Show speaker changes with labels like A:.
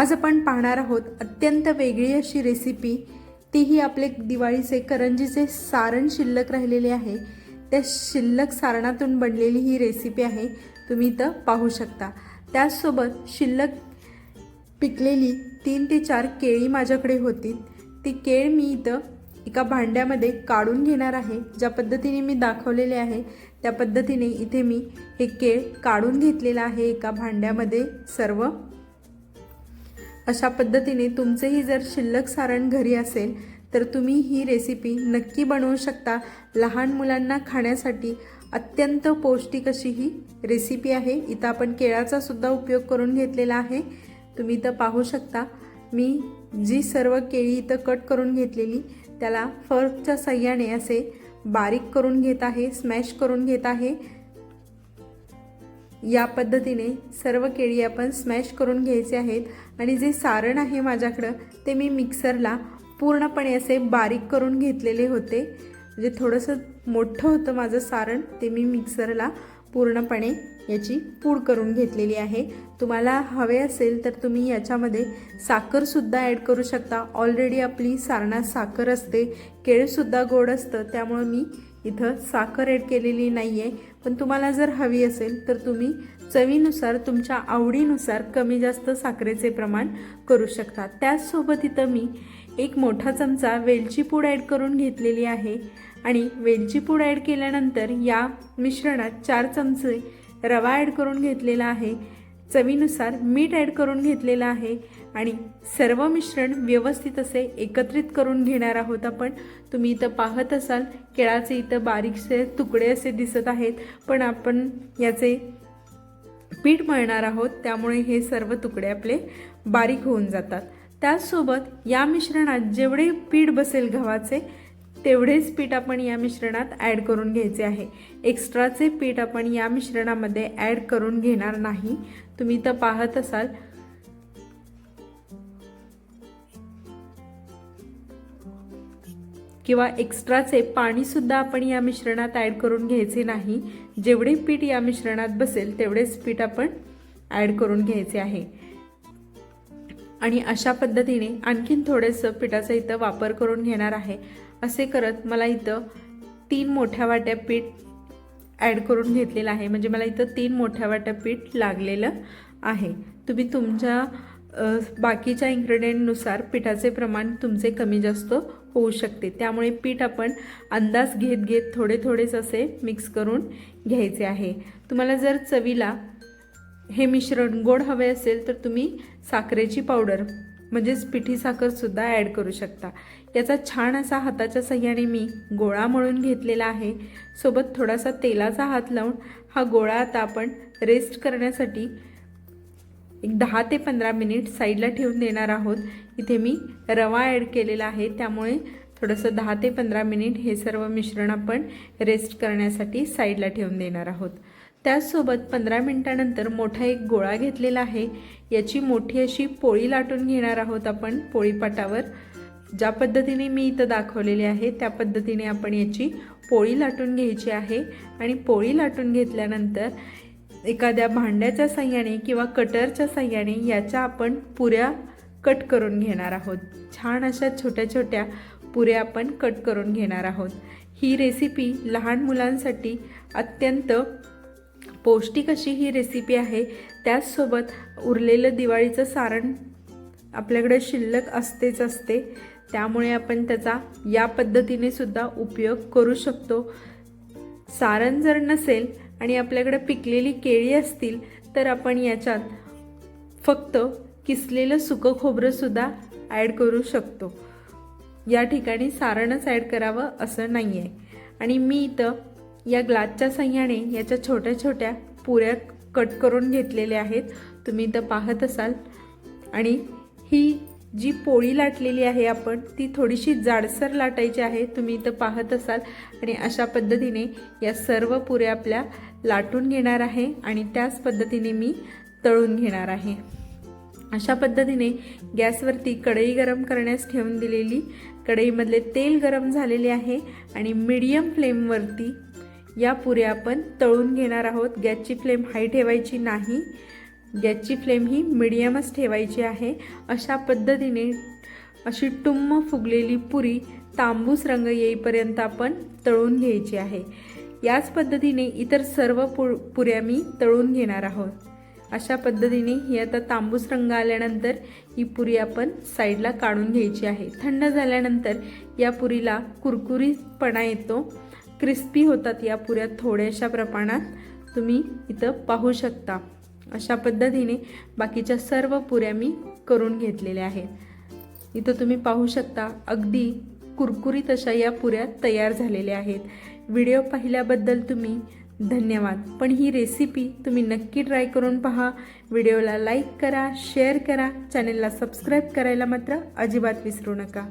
A: आज आपण पाहणार आहोत अत्यंत वेगळी अशी रेसिपी तीही आपले दिवाळीचे करंजीचे सारण शिल्लक राहिलेले आहे. त्या शिल्लक सारणातून बनलेली ही रेसिपी आहे. तुम्ही इथं पाहू शकता. त्याचसोबत शिल्लक पिकलेली तीन ते चार केळी माझ्याकडे होती. ती केळ मी इथं एका भांड्यामध्ये काढून घेणार आहे. ज्या पद्धतीने मी दाखवलेले आहे त्या पद्धतीने इथे मी हे केळ काढून घेतलेलं आहे. एका भांड्यामध्ये सर्व अशा पद्धतीने तुमचेही जर शिल्लक सारण घरी असेल तर तुम्ही ही रेसिपी नक्की बनवू शकता. लहान मुलांना खाण्यासाठी अत्यंत पौष्टिक अशी ही रेसिपी आहे. इथं आपण केळाचा सुद्धा उपयोग करून घेतलेला आहे. तुम्ही इथं पाहू शकता. मी जी सर्व केळी इथं कट करून घेतलेली त्याला फर्कच्या सहाय्याने असे बारीक करून घेत आहे स्मॅश करून घेत आहे. या पद्धतीने सर्व केळी आपण स्मॅश करून घ्यायचे आहेत. आणि जे सारण आहे माझ्याकडं ते मी मिक्सरला पूर्णपणे असे बारीक करून घेतलेले होते. म्हणजे थोडंसं मोठं होतं माझं सारण ते मी मिक्सरला पूर्णपणे याची पूड करून घेतलेली आहे. तुम्हाला हवे असेल तर तुम्ही याच्यामध्ये साखरसुद्धा ॲड करू शकता. ऑलरेडी आपली सारणात साखर असते. केळसुद्धा गोड असतं. त्यामुळं मी इथं साखर ॲड केलेली नाही आहे पण तुम्हाला जर हवी असेल तर तुम्ही चवीनुसार तुमच्या आवडीनुसार कमी जास्त साखरेचे प्रमाण करू शकता. त्याचसोबत इथं मी एक मोठा चमचा वेलची पूड ॲड करून घेतलेली आहे आणि वेलची पूड ॲड केल्यानंतर या मिश्रणात चार चमचे रवा ॲड करून घेतलेला आहे. चवीनुसार मीठ ॲड करून घेतलेलं आहे आणि सर्व मिश्रण व्यवस्थित असे एकत्रित करून घेणार आहोत आपण. तुम्ही इथं पाहत असाल केळाचे इथं बारीकसे तुकडे असे दिसत आहेत पण आपण याचे पीठ मळणार आहोत त्यामुळे हे सर्व तुकडे आपले बारीक होऊन जातात. त्याचसोबत या मिश्रणात जेवढे पीठ बसेल गव्हाचे तेवढेच पीठ आपण या मिश्रणात ॲड करून घ्यायचे आहे. एक्स्ट्राचे पीठ आपण या मिश्रणामध्ये ॲड करून घेणार नाही. तुम्ही तर पाहत असाल. किंवा एक्स्ट्राचे पाणीसुद्धा आपण या मिश्रणात ॲड करून घ्यायचे नाही. जेवढे पीठ या मिश्रणात बसेल तेवढेच पीठ आपण ॲड करून घ्यायचे आहे. आणि अशा पद्धतीने आणखीन थोडंसं पिठाचा इथं वापर करून घेणार आहे. असे करत मला इथं तीन मोठ्या वाट्या पीठ ॲड करून घेतलेलं आहे. म्हणजे मला इथं तीन मोठ्या वाट्या पीठ लागलेलं आहे. तुम्ही तुमच्या बाकीच्या इन्ग्रेडियंटनुसार पिठाचे प्रमाण तुमचे कमी जास्त होऊ शकते. त्यामुळे पीठ आपण अंदाज घेत घेत थोडे थोडेच असे मिक्स करून घ्यायचे आहे. तुम्हाला जर चवीला हे मिश्रण गोड हवे असेल तर तुम्ही साखरेची पावडर म्हणजेच पिठी साखरसुद्धा ॲड करू शकता. याचा छान असा हाताच्या सहाय्याने मी गोळा मळून घेतलेला आहे. सोबत थोडासा तेलाचा हात लावून हा गोळा आता आपण रेस्ट करण्यासाठी एक दहा ते पंधरा मिनिट साईडला ठेवून देणार आहोत. इथे मी रवा ॲड केलेला आहे. त्यामुळे थोडंसं दहा ते पंधरा मिनिट हे सर्व मिश्रण आपण रेस्ट करण्यासाठी साईडला ठेवून देणार आहोत. त्याचसोबत पंधरा मिनटानंतर मोठा एक गोळा घेतलेला आहे. याची मोठी अशी पोळी लाटून घेणार आहोत आपण पोळीपाटावर ज्या पद्धतीने मी इथं दाखवलेली आहे त्या पद्धतीने आपण याची पोळी लाटून घ्यायची आहे. आणि पोळी लाटून घेतल्यानंतर एखाद्या भांड्याच्या साह्याने किंवा कटरच्या साह्याने याच्या आपण पुऱ्या कट करून घेणार आहोत. छान अशा छोट्या छोट्या पुऱ्या आपण कट करून घेणार आहोत. ही रेसिपी लहान मुलांसाठी अत्यंत पौष्टिक अशी ही रेसिपी आहे. त्याचसोबत उरलेलं दिवाळीचं सारण आपल्याकडे शिल्लक असतेच असते. त्यामुळे आपण त्याचा या पद्धतीने सुद्धा उपयोग करू शकतो. सारण जर नसेल आणि आपल्याकडे पिकलेली केळी असतील तर आपण याच्यात फक्त किसलेलं सुकं खोबरंसुद्धा ॲड करू शकतो. या ठिकाणी सारणच ॲड करावं असं नाही आहे आणि मी इथं या ग्लासच्या सहाय्याने याच्या छोट्या छोट्या पुऱ्या कट करून घेतलेल्या आहेत. तुम्ही इथं पाहत असाल. आणि ही जी पोळी लाटलेली आहे आपण ती थोडीशी जाडसर लाटायची आहे. तुम्ही इथं पाहत असाल. आणि अशा पद्धतीने या सर्व पुऱ्या आपल्या लाटून घेणार आहे. आणि त्याच पद्धतीने मी तळून घेणार आहे. अशा पद्धतीने गॅसवरती कढई गरम करण्यास ठेवून दिलेली कढईमधले तेल गरम झालेले आहे आणि मीडियम फ्लेमवरती या पुऱ्या आपण तळून घेणार आहोत. गॅसची फ्लेम हाय ठेवायची नाही. गॅसची फ्लेम ही मिडियमच ठेवायची आहे. अशा पद्धतीने अशी टुम्म फुगलेली पुरी तांबूस रंग येईपर्यंत आपण तळून घ्यायची आहे. याच पद्धतीने इतर सर्व पु पुऱ्या मी तळून घेणार आहोत. अशा पद्धतीने ही आता तांबूस रंग आल्यानंतर ही पुरी आपण साईडला काढून घ्यायची आहे. थंड झाल्यानंतर या पुरीला कुरकुरीतपणा येतो. क्रिस्पी होतात या पुऱ्या थोड्याशा प्रमाणात. तुम्ही इथं पाहू शकता. अशा पद्धतीने बाकीच्या सर्व पुऱ्या मी करून घेतलेल्या आहेत. इथं तुम्ही पाहू शकता अगदी कुरकुरीत अशा या पुऱ्या तयार झालेल्या आहेत. व्हिडिओ पाहिल्याबद्दल तुम्ही धन्यवाद. पण ही रेसिपी तुम्ही नक्की ट्राय करून पहा. व्हिडिओला लाईक करा शेअर करा. चॅनेलला सबस्क्राईब करायला मात्र अजिबात विसरू नका.